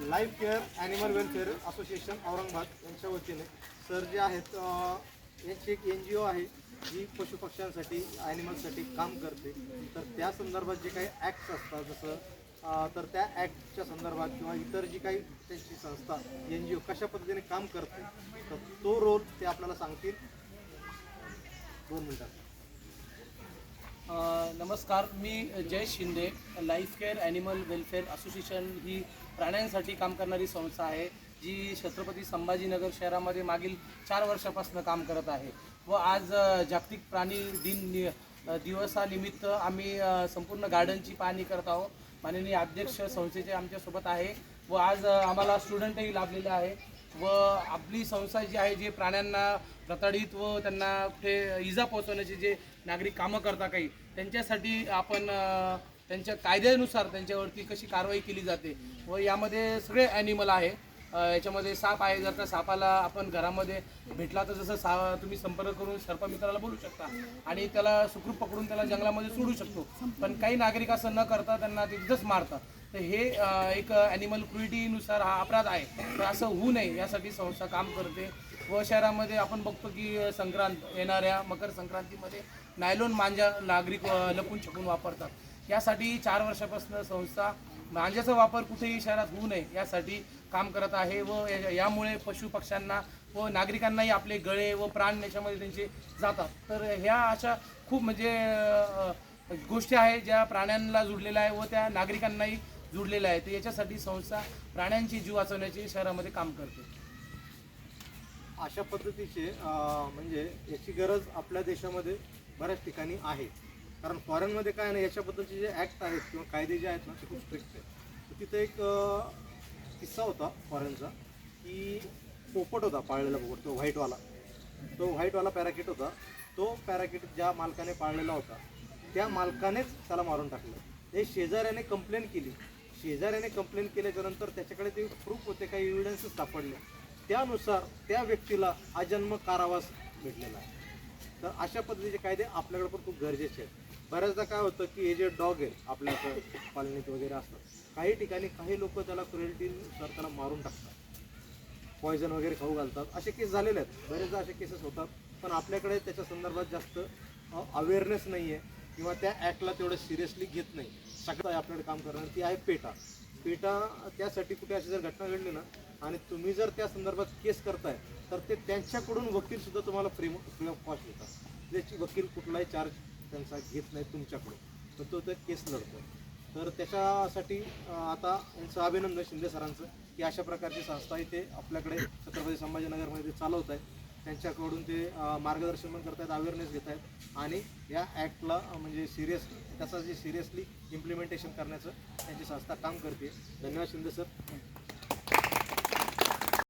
Life care animal welfare association Aurangabad यांच्या वतीने. Sir जे आहेत यांची एक एन जी ओ आहे जी पशुपक्ष्यांसाठी ॲनिमलसाठी काम करते. तर त्या संदर्भात जे काही ॲक्ट्स असतात जसं तर त्या ॲक्टच्या संदर्भात किंवा इतर जी काही त्यांची संस्था एन जी ओ कशा पद्धतीने काम करते तर तो रोल ते आपल्याला सांगतील. दोन मिनटात नमस्कार मी Jay Shinde. Life care animal welfare association ही प्राण्यांसाठी काम करणारी संस्था आहे जी छत्रपती संभाजीनगर शहरामध्ये मागील चार वर्षापासून काम करत आहे. व आज जागतिक प्राणी दिन दिवसानिमित्त आम्ही संपूर्ण गार्डनची पाहणी करत आहोत. माननीय अध्यक्ष संस्थेचे आमच्यासोबत आहे. व आज आम्हाला स्टुडंटही लाभलेले आहे. व आपली संस्था जी आहे जे प्राण्यांना प्रताडित व त्यांना कुठे इजा पोहोचवण्याचे जे नागरिक कामं करता काही त्यांच्यासाठी आपण त्यांच्या कायद्यानुसार त्यांच्यावरती कशी कारवाई केली जाते व यामध्ये सगळे ॲनिमल आहे. याच्यामध्ये साप आहे जर त्या सापाला आपण घरामध्ये भेटला तर जसं सा तुम्ही संपर्क करून सर्पमित्राला बोलू शकता. आणि त्याला सुखरूप पकडून त्याला जंगलामध्ये सोडू शकतो. पण काही नागरिक असं न करता त्यांना तिथंच मारतात. तर हे एक ॲनिमल क्रुएटीनुसार हा अपराध आहे. तर असं होऊ नये यासाठी संस्था काम करते. व शहरामध्ये आपण बघतो की संक्रांत येणाऱ्या मकर संक्रांतीमध्ये नायलॉन मांजा नागरिक लपून छपून वापरतात. यासाठी चार वर्षापासून संस्था गांजाचा वापर कुठेही शहरात होऊ नये यासाठी काम करत आहे व यामुळे पशु पक्ष्यांना व नागरिकांनाही आपले गळे व प्राण याच्यामध्ये त्यांचे जातात. तर ह्या अशा खूप म्हणजे गोष्टी आहे ज्या प्राण्यांना जुडलेल्या आहे व त्या नागरिकांनाही जुडलेल्या आहे तर याच्यासाठी संस्था प्राण्यांची जीव वाचवण्याचे शहरामध्ये काम करते. अशा पद्धतीचे म्हणजे याची गरज आपल्या देशामध्ये बऱ्याच ठिकाणी आहे. कारण फॉरेनमध्ये काय ना याच्याबद्दलचे जे ॲक्ट आहेत किंवा कायदे जे आहेत ना ते खूप स्ट्रिक्ट आहेत. तिथं एक किस्सा होता फॉरेनचा की पोपट होता पाळलेला पोपट तो व्हाईटवाला. तो व्हाईटवाला पॅराकिट होता. तो पॅराकिट ज्या मालकाने पाळलेला होता त्या मालकानेच त्याला मारून टाकलं. हे शेजाऱ्याने कंप्लेंट केली. शेजाऱ्याने कंप्लेंट केल्याच्यानंतर त्याच्याकडे ते प्रूफ होते काही एव्हिडन्सेस सापडले. त्यानुसार त्या व्यक्तीला आजन्म कारावास भेटलेला आहे. तर अशा पद्धतीचे कायदे आपल्याकडे पण खूप गरजेचे आहेत. बऱ्याचदा काय होतं की हे जे डॉग आहे आपल्या कॉलनीत वगैरे असतात काही ठिकाणी काही लोक त्याला क्रुएल्टीनुसार त्याला मारून टाकतात. पॉयझन वगैरे खाऊ घालतात. असे केस झालेले आहेत. बरेचदा असे केसेस होतात. पण आपल्याकडे त्याच्या संदर्भात जास्त अवेअरनेस नाही आहे किंवा त्या ॲक्टला तेवढं सिरियसली घेत नाही. सगळं आहे आपल्याकडे काम करणार. ती आहे पेटा. पेटा त्यासाठी कुठे अशी जर घटना घडली ना आणि तुम्ही जर त्या संदर्भात केस करताय तर ते त्यांच्याकडून वकीलसुद्धा तुम्हाला फ्री फ्री ऑफ कॉस्ट देतात. त्याची वकील कुठलाही चार्ज त्यांचा घेत नाही तुमच्याकडून. तर तो ते केस लढतो तर त्याच्यासाठी आता यांचं अभिनंदन शिंदे सरांचं की अशा प्रकारची संस्था इथे आपल्याकडे छत्रपती संभाजीनगरमध्ये चालवत आहे. त्यांच्याकडून ते मार्गदर्शन पण करतायत अवेअरनेस घेत आहेत. आणि या ॲक्टला म्हणजे सिरियस त्याचा जे सिरियसली इम्प्लिमेंटेशन करण्याचं त्यांची संस्था काम करते. धन्यवाद शिंदे सर.